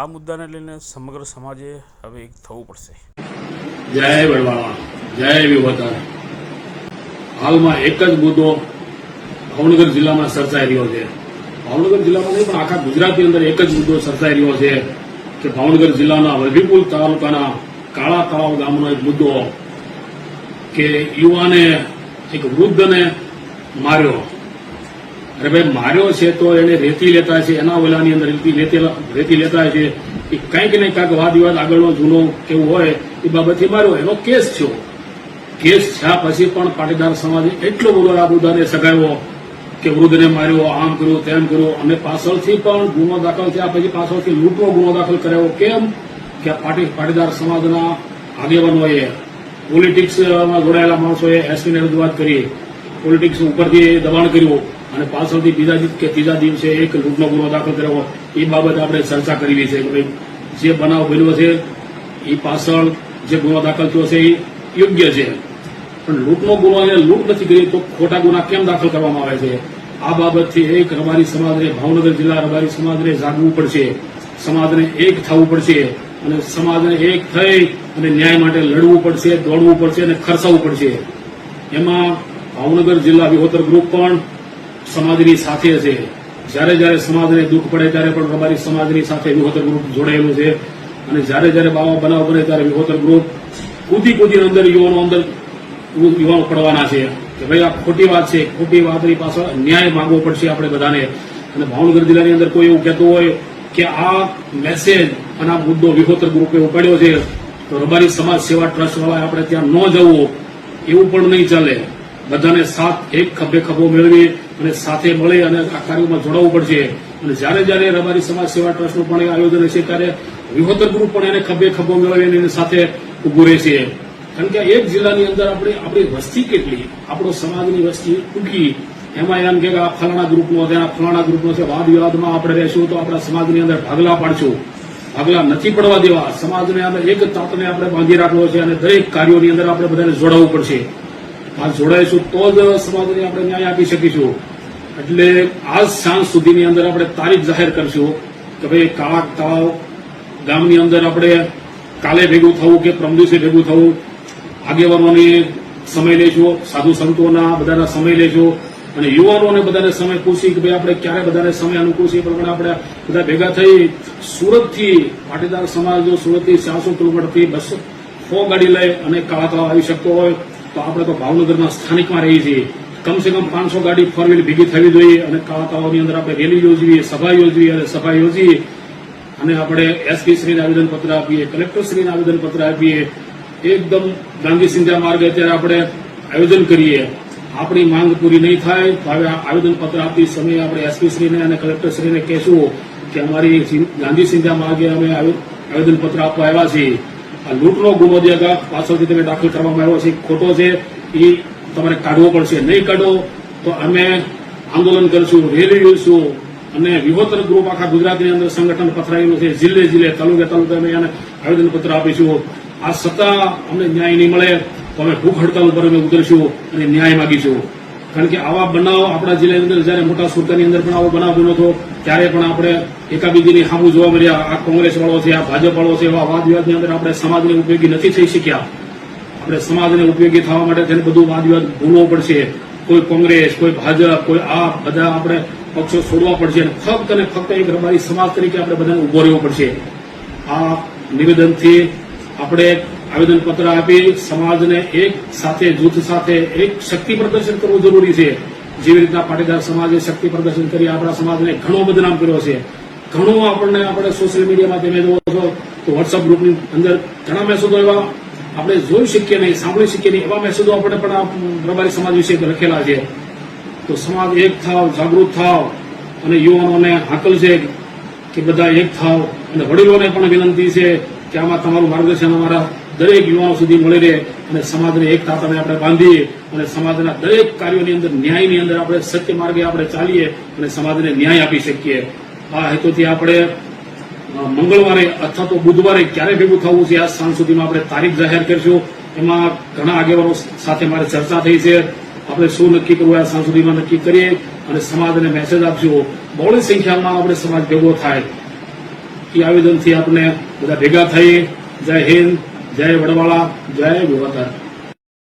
આ મુદ્દાને લઈને સમગ્ર સમાજે હવે એક થવું પડશે. જય વડવાળા જય વિવતર હાલમાં એક જ મુદ્દો ભાવનગર જિલ્લામાં સર્જાઈ રહ્યો છે. ભાવનગર જિલ્લામાં નહીં, પણ આખા ગુજરાતની અંદર એક જ મુદ્દો સર્જાઈ રહ્યો છે કે ભાવનગર જિલ્લાના વલભીપુર તાલુકાના કાળા તળાવ ગામનો એક મુદ્દો કે યુવાને એક વૃદ્ધને માર્યો. અરે ભાઈ માર્યો છે તો એને રેતી લેતા છે, એના ઓલાની અંદર રેતી લેતા છે. એ કંઈક ને કાંઈક વાદ વિવાદ આગળનો જૂનો કેવું હોય, એ બાબતથી માર્યો. એનો કેસ થયો. કેસ થયા પછી પણ પાટીદાર સમાજે એટલો બધો આ સગાવ્યો કે વૃદ્ધને માર્યો, આમ કર્યું, તેમ કર્યું. અને પાછળથી પણ ગુનો દાખલ થયા પછી પાછળથી લૂંટનો ગુનો દાખલ કરાયો. કેમ? કે પાટી પાટીદાર સમાજના આગેવાનોએ, પોલિટિક્સમાં જોડાયેલા માણસોએ એસપીને રજૂઆત કરી. પોલિટિક્સ ઉપરથી દબાણ કર્યું. અને પાછળથી બીજા કે ત્રીજા દિવસે એક લૂંટનો ગુનો દાખલ કર્યો એ બાબત આપણે ચર્ચા કરવી છે કે જે બનાવ બન્યો છે, એ પાછળ જે ગુનો દાખલ થયો છે, એ યોગ્ય છે. પણ લૂંટનો ગુનો અને લૂંટ નથી કરી, તો ખોટા ગુના કેમ દાખલ કરવામાં આવે છે? આ બાબતથી એક રબારી સમાજને, ભાવનગર જિલ્લા રબારી સમાજને જાગવું પડશે. સમાજને એક થવું પડશે અને સમાજને એક થઈ અને ન્યાય માટે લડવું પડશે, દોડવું પડશે અને ખર્ચાવવું પડશે. એમાં ભાવનગર જિલ્લા વિહોતર ગ્રુપ પણ સમાજની સાથે છે. જ્યારે જ્યારે સમાજને દુઃખ પડે ત્યારે પણ રબારી સમાજની સાથે વિહોતર ગ્રુપ જોડાયેલું છે. અને જ્યારે જ્યારે બાવા બનાવ બને ત્યારે વિહોતર ગ્રુપ કૂદી કૂદી અંદર યુવાનો અંદર યુવાનો પડવાના છે. કે ભાઈ આ ખોટી વાત છે. ખોટી વાતની પાછળ ન્યાય માંગવો પડશે આપણે બધાને. અને ભાવનગર જિલ્લાની અંદર કોઈ એવું કહેતું હોય કે આ મેસેજ અને આ મુદ્દો વિહોતર ગ્રુપે ઉપાડ્યો છે, તો રબારી સમાજ સેવા ટ્રસ્ટ વાળા આપણે ત્યાં ન જવું. એવું પણ નહીં ચાલે. બધાને સાથ એક ખભે ખભો મેળવી અને સાથે મળી અને આ કાર્યમાં જોડાવવું પડશે. અને જ્યારે જ્યારે અમારી સમાજ સેવા ટ્રસ્ટનું પણ આયોજન છે ત્યારે વિહોતર ગ્રુપ પણ એને ખભે ખભો મેળવી એની સાથે ઉભું રહેશે. કારણ કે એક જિલ્લાની અંદર આપણે, આપણી વસ્તી કેટલી, આપણો સમાજની વસ્તી ટૂંકી. એમાં એમ કે આ ફલાણા ગ્રુપનો છે, આ ફલાણા ગ્રુપનો છે, વાદ વિવાદમાં આપણે રહેશું તો આપણા સમાજની અંદર ભાગલા પાડશું. ભાગલા નથી પડવા દેવા. સમાજને આપણે એક તાતને આપણે બાંધી રાખવો છે અને દરેક કાર્યોની અંદર આપણે બધાને જોડાવવું પડશે. આ જોડાઈશું તો જ સમાજને આપણે ન્યાય આપી શકીશું. એટલે આજ સાંજ સુધીની અંદર આપણે તારીખ જાહેર કરશું કે ભાઈ કાળા તળાવ ગામની અંદર આપણે કાલે ભેગું થવું કે પ્રમ ભેગું થવું. આગેવાનોની સમય લેજો, સાધુ સંતોના બધાના સમય લેજો અને યુવાનોને બધાને સમય પૂછી કે ભાઈ આપણે ક્યારે બધાને સમય અનુકૂળ છે પ્રમાણે આપણે બધા ભેગા થઈ સુરતથી પાટીદાર સમાજ જો સુરતથી ચારસો કિલોમીટરથી બસો સો ગાડી લઈ અને કાળા તળાવ આવી શકતો હોય. તો આપણે તો ભાવનગરના સ્થાનિકમાં રહીએ છીએ. કમસે કમ પાંચસો ગાડી ફોર વ્હીલ ભેગી થવી જોઈએ અને કાળા તળાવની અંદર આપણે રેલી યોજવી, સભા યોજવી અને સભા યોજીએ. અને આપણે એસપી શ્રીને આવેદનપત્ર આપીએ, કલેક્ટરશ્રીને આવેદનપત્ર આપીએ. એકદમ ગાંધી સિંધ્યા માર્ગે અત્યારે આપણે આયોજન કરીએ. આપણી માંગ પૂરી નહીં થાય તો હવે આવેદનપત્ર આપતી સમયે આપણે એસપી શ્રીને અને કલેક્ટર શ્રીને કહેશું કે અમારી ગાંધી સિંધ્યા માર્ગે અમે આવે- આવેદનપત્ર આપવા આવ્યા છીએ. આ લૂંટનો ગુનો જે પાછળથી તમે દાખલ કરવામાં આવ્યો છે ખોટો છે, એ તમારે કાઢવો પડશે. નહીં કાઢો તો અમે આંદોલન કરશું, રેલી યોજશું અને વિહોતર ગ્રુપ આખા ગુજરાતની અંદર સંગઠન પથરાયેલું છે, જિલ્લે જિલ્લે, તાલુકે તાલુકે અમે એને આવેદનપત્ર આપીશું. આ સત્તા અમને ન્યાય નહીં મળે તો અમે ભૂખ હડતાલ ઉપર અમે ઉતરશું અને ન્યાય માગીશું. કારણ કે આવા બનાવ આપણા જિલ્લાની અંદર જ્યારે મોટા સુરતની અંદર પણ આવો બનાવ બન્યો હતો, ત્યારે પણ આપણે એકાબીજીની સામું જોવા મળ્યા. આ કોંગ્રેસ વાળો છે, આ ભાજપ વાળો છે, એવા વાદ વિવાદની અંદર આપણે સમાજને ઉપયોગી નથી થઈ શક્યા. આપણે સમાજને ઉપયોગી થવા માટે તેને બધું વાદ વિવાદ ભૂલવો પડશે. કોઈ કોંગ્રેસ, કોઈ ભાજપ, કોઈ આ બધા આપણે પક્ષો છોડવા પડશે અને ફક્ત અને ફક્ત એક રબારી સમાજ તરીકે આપણે બધાને ઊભો રહેવો પડશે. આ નિવેદનથી આપણે આવેદનપત્ર આપી સમાજને એક સાથે, જૂથ સાથે એક શક્તિ પ્રદર્શન કરવું જરૂરી છે. જેવી રીતના પાટીદાર સમાજે શક્તિ પ્રદર્શન કરી આપણા સમાજને ઘણો બદનામ કર્યો છે. ઘણો આપણને આપણે સોશિયલ મીડિયામાં તમે જોવો છો તો વોટ્સઅપ ગ્રુપની અંદર ઘણા મેસેજો એવા આપણે જોઈ શકીએ નહીં, સાંભળી શકીએ નહીં. એવા મેસેજો આપણે પણ પ્રભારી સમાજ વિશે લખેલા છે. તો સમાજ એક થાવ, જાગૃત થાવ અને યુવાનોને હાકલ છે કે બધા એક થાવ. અને વડીલોને પણ વિનંતી છે કે આમાં તમારું માર્ગદર્શન અમારા દરેક યુવાનો સુધી મળી રહે અને સમાજને એક તાતાને આપણે બાંધીએ અને સમાજના દરેક કાર્યોની અંદર ન્યાયની અંદર આપણે સત્ય માર્ગે આપણે ચાલીએ અને સમાજને ન્યાય આપી શકીએ. આ હેતુથી આપણે મંગળવારે અથવા તો બુધવારે ક્યારે ભેગું થવું છે આ સાંજ સુધીમાં આપણે તારીખ જાહેર કરીશું. એમાં ઘણા આગેવાનો સાથે મારે ચર્ચા થઈ છે. આપણે શું નક્કી કરવું આ સાંજ સુધીમાં નક્કી કરીએ અને સમાજને મેસેજ આપજો. બહોળી સંખ્યામાં આપણે સમાજ ભેગો થાય. એ આવેદનથી આપણે બધા ભેગા થઈએ. જય હિન્દ. જય વડવાળા જય વિવતર